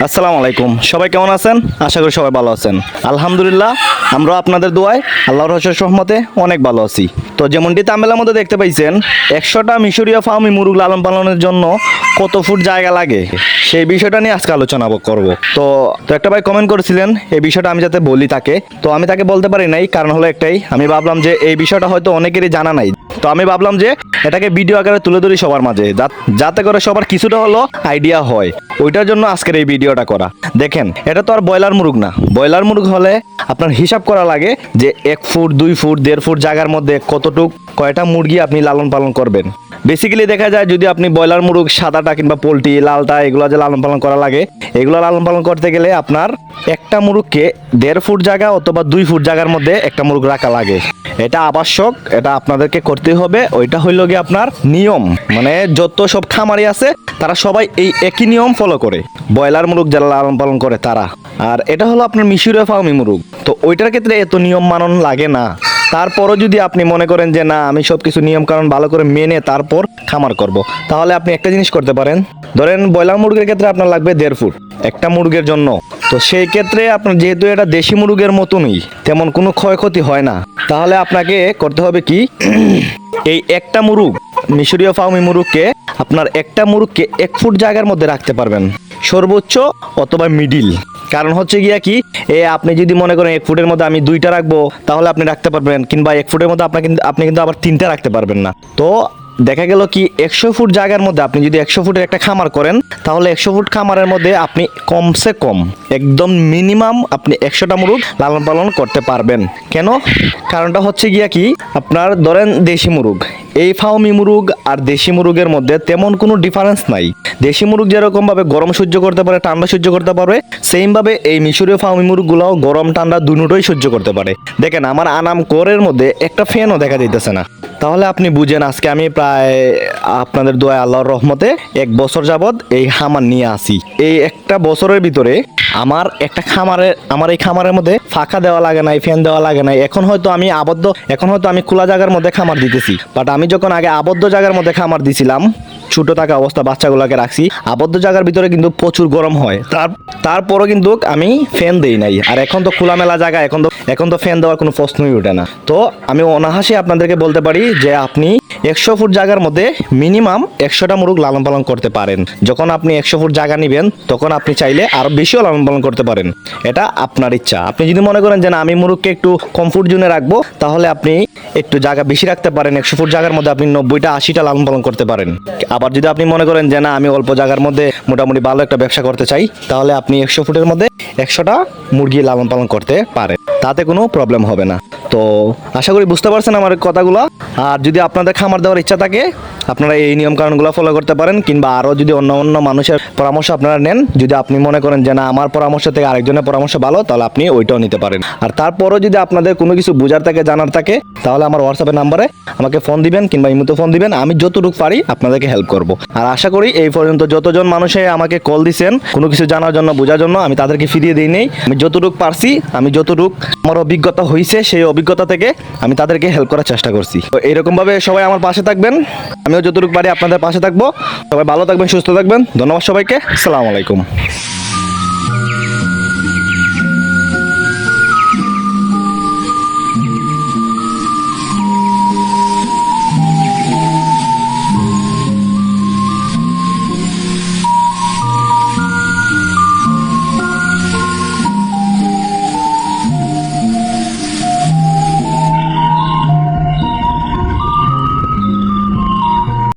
আসসালামু আলাইকুম। সবাই কেমন আছেন? আশা করি সবাই ভালো আছেন। আলহামদুলিল্লাহ, আমরা আপনাদের দোয়ায় আল্লাহ রহস্যের সহমতে অনেক ভালো আছি। তো যেমনটি তামিলের মধ্যে দেখতে পাইছেন, একশোটা মিশরীয় ফার্মি মুরুগ লালন পালনের জন্য কত ফুট জায়গা লাগে? সেই বিষয়টা নিয়ে আজকে আলোচনা করব। তো তো একটা ভাই কমেন্ট করেছিলেন, এই বিষয়টা আমি যাতে বলি তাকে। তো আমি তাকে বলতে পারি নাই, কারণ হলো একটাই, আমি ভাবলাম যে এই বিষয়টা হয়তো অনেকেরই জানা নাই। তো আমি ভাবলাম যে এটাকে ভিডিও আকারে তুলে ধরি সবার মাঝে। যাতে করে সবার কিছুটা হলো আইডিয়া হয়। ওইটার জন্য আজকের এই ভিডিওটা করা। দেখেন, এটা তো আর ব্রয়লার মুরগ না। ব্রয়লার মুরগ হলে আপনার হিসাব করা লাগে যে এক ফুট, দুই ফুট, দেড় ফুট জায়গার মধ্যে কতটুক, কয়টা মুরগি আপনি লালন পালন করবেন। বেসিক্যালি দেখা যায় যদি আপনি ব্রয়লার মুরগ সাদাটা কিংবা পোলট্রি, লালটা, এগুলো যে লালন পালন করা লাগে, এগুলো লালন পালন করতে গেলে আপনার একটা মুরগকে দেড় ফুট জায়গা অথবা দুই ফুট জায়গার মধ্যে একটা মুরগ রাখা লাগে। এটা আবশ্যক, এটা আপনাদেরকে করতে হবে। ওইটা হইল গিয়ে আপনার নিয়ম। মানে যত সব খামারি আছে, তারা সবাই এই একই নিয়ম ফলো করে। ব্রয়লার মুরগ যারা লালন পালন করে, তারা। আর এটা হলো আপনার মিশরীয় ফার্মি মুরগ। তো ওইটার ক্ষেত্রে এত নিয়ম মানন লাগে না। তারপরও যদি আপনি মনে করেন যে, না, আমি সব কিছু নিয়ম কারণ ভালো করে মেনে তারপর খামার করব। তাহলে আপনি একটা জিনিস করতে পারেন। ধরেন ব্রয়লার মুরগির ক্ষেত্রে আপনার লাগবে দেড় ফুট একটা মুরগের জন্য। তো সেই ক্ষেত্রে আপনার যেহেতু এটা দেশি মুরগের মতনই, তেমন কোনো ক্ষয়ক্ষতি হয় না। তাহলে আপনাকে করতে হবে কি? এই একটা মুরগ, মিশরীয় ফার্মি মুরগকে আপনার একটা মুরগকে এক ফুট জায়গার মধ্যে রাখতে পারবেন। সর্বোচ্চ অথবা মিডিল। কারণ হচ্ছে গিয়া কি? এ আপনি যদি মনে করেন এক ফুটের মধ্যে আমি দুইটা রাখব, তাহলে আপনি রাখতে পারবেন, কিংবা এক ফুটের মধ্যে আপনার কিন্তু আপনি কিন্তু আবার তিনটা রাখতে পারবেন না। তো দেখা গেল কি একশো ফুট জায়গার মধ্যে আপনি যদি একশো ফুটের একটা খামার করেন, তাহলে একশো ফুট খামারের মধ্যে আপনি কমসে কম একদম মিনিমাম আপনি একশোটা মুরগ লালন পালন করতে পারবেন। কেন? কারণটা হচ্ছে গিয়া কি? আপনার ধরেন দেশি মুরগ। এই ফাউমি মুরগ আর দেশি মুরগের মধ্যে তেমন কোনো ডিফারেন্স নাই। দেশি মুরগ যেরকম ভাবে গরম সহ্য করতে পারে, ঠান্ডা সহ্য করতে পারে সেম ভাবে এই মিশরীয় ফাউমি মুরগগুলাও গরম, ঠান্ডা দুটোই সহ্য করতে পারে। দেখেন, আমার আনাম কোরের মধ্যে একটা ফ্যানও দেখা যাইতেছে না। তাহলে আপনি বুঝেন, আজকে আমি প্রায়, আপনাদের দোয়া আল্লাহর রহমতে এক বছর যাবৎ এই খামার নিয়ে আসি। এই একটা বছরের ভিতরে আমার একটা খামারে, আমার এই খামারের মধ্যে ফাঁকা দেওয়া লাগে নাই, ফ্যান দেওয়া লাগে নাই। এখন হয়তো আমি আবদ্ধ, এখন হয়তো আমি খোলা জায়গার মধ্যে খামার দিতেছি। বাট আমি যখন আগে আবদ্ধ জায়গার মধ্যে খামার দিছিলাম, ছোট থাকা অবস্থা বাচ্চাগুলোকে রাখছি, আবদ্ধ জায়গার ভিতরে কিন্তু প্রচুর গরম হয়। তার, তারপরও কিন্তু আমি ফ্যান দেই নাই। আর এখন তো খোলামেলা জায়গা, এখন তো এখন তো ফ্যান দেওয়ার কোনো প্রশ্নই ওঠে না। তো আমি অনাহাসে আপনাদেরকে বলতে পারি যে আপনি একশো ফুট জায়গার মধ্যে মিনিমাম একশোটা মুরগ লালন পালন করতে পারেন। যখন আপনি একশো ফুট জায়গা নেবেন, তখন আপনি চাইলে আরও বেশিও লালন পালন করতে পারেন। এটা আপনার ইচ্ছা। আপনি যদি মনে করেন যে, না, আমি মুরগকে একটু কমফোর্ট জোনে রাখব, তাহলে আপনি একটু জায়গা বেশি রাখতে পারেন। একশো ফুট জায়গার মধ্যে আপনি নব্বইটা, আশিটা লালন পালন করতে পারেন। আবার যদি আপনি মনে করেন যে, না, আমি অল্প জায়গার মধ্যে মোটামুটি ভালো একটা ব্যবসা করতে চাই, তাহলে আপনি একশো ফুটের মধ্যে একশোটা মুরগি লালন পালন করতে পারেন। তাতে কোনো প্রবলেম হবে না। তো আশা করি বুঝতে পারছেন আমার কথাগুলো। আর যদি আপনাদের খামার দেওয়ার ইচ্ছা থাকে আপনারা এই নিয়ম কানুনগুলো ফলো করতে পারেন, কিংবা আরও যদি অন্য অন্য মানুষের পরামর্শ আপনারা নেন, যদি আপনি মনে করেন যে না, আমার পরামর্শ থেকে আরেকজনের পরামর্শ ভালো, তাহলে আপনি ওইটাও নিতে পারেন। আর তারপরও যদি আপনাদের কোনো কিছু বোঝার থাকে, জানার থাকে, তাহলে আমার হোয়াটসঅ্যাপের নাম্বারে আমাকে ফোন দিবেন, কিংবা ইমুতে ফোন দিবেন, আমি যতটুকু পারি আপনাদেরকে হেল্প করব। আর আশা করি এই পর্যন্ত যতজন মানুষে আমাকে কল দিছেন, কোনো কিছু জানার জন্য, বোঝার জন্য, আমি তাদেরকে ফিরিয়ে দিই নেই। আমি যতটুকু পারছি, আমি যতটুকু আমার অভিজ্ঞতা হয়েছে সেই অভিজ্ঞতা থেকে আমি তাদেরকে হেল্প করার চেষ্টা করছি। তো এইরকম ভাবে সবাই আমার পাশে থাকবেন। আমিও যতটুকু পারি আপনাদের পাশে থাকব। সবাই ভালো থাকবেন, সুস্থ থাকবেন। ধন্যবাদ সবাইকে। সালাম আলাইকুম।